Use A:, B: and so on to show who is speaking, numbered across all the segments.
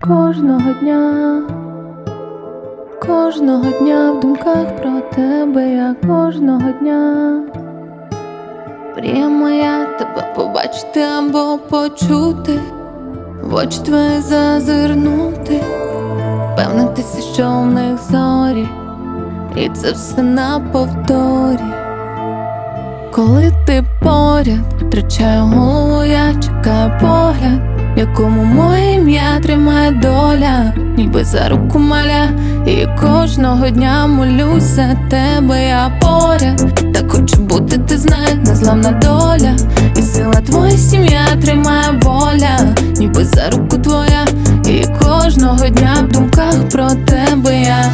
A: Кожного дня, кожного дня в думках про тебе я кожного дня. Мрія моя тебе побачити або почути, в очі твої зазирнути, впевнитися, що в них зорі, і це все на повторі. Коли ти поряд, втрачаю голову, я чекаю погляд, якому моє ім'я тримає доля, ніби за руку маля, і кожного дня молюсь за тебе, я поряд, так хочу бути, ти знаєш, незламна доля, і сила твоя сім'я тримає воля, ніби за руку твоя, і кожного дня в думках про тебе я.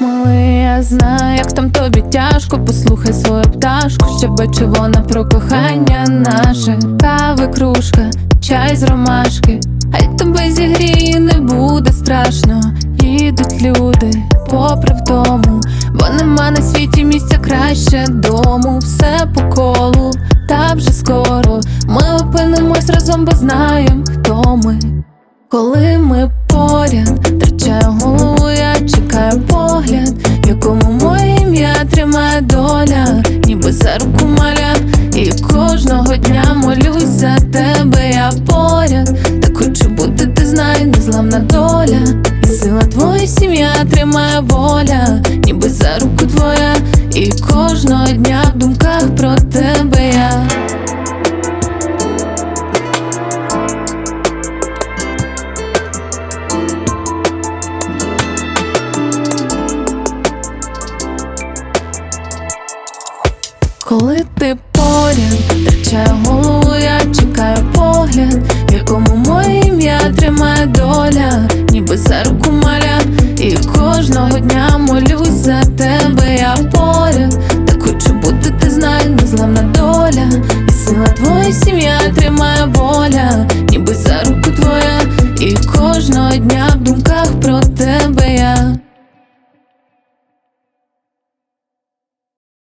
A: Малий, я знаю, як там тобі тяжко, послухай свою пташку, щебече вона про кохання наше, кави, кружка, чай з ромашки, а й тебе зігріє, не буде страшно. Їдуть люди, попри втому, бо нема на світі місця краще дому, все по колу, та вже скоро ми опинимось разом, бо знаєм, хто ми. Коли ми поряд, втрачаю голову, я чекаю погляд, в якому моє ім'я тримає доля, ніби за руку маля, і кожного дня молюсь за тебе, сила сім'я тримає воля, ніби за руку твоя, і кожного дня в думках про тебе я. Коли ти поряд, втрачаю голову, я чекаю погляд, в якому моє ім'я тримає доля, ніби за руку кожного молюсь за тебе, я поряд, так хочу бути, ти знай, незламна доля, і сила твоя сім'я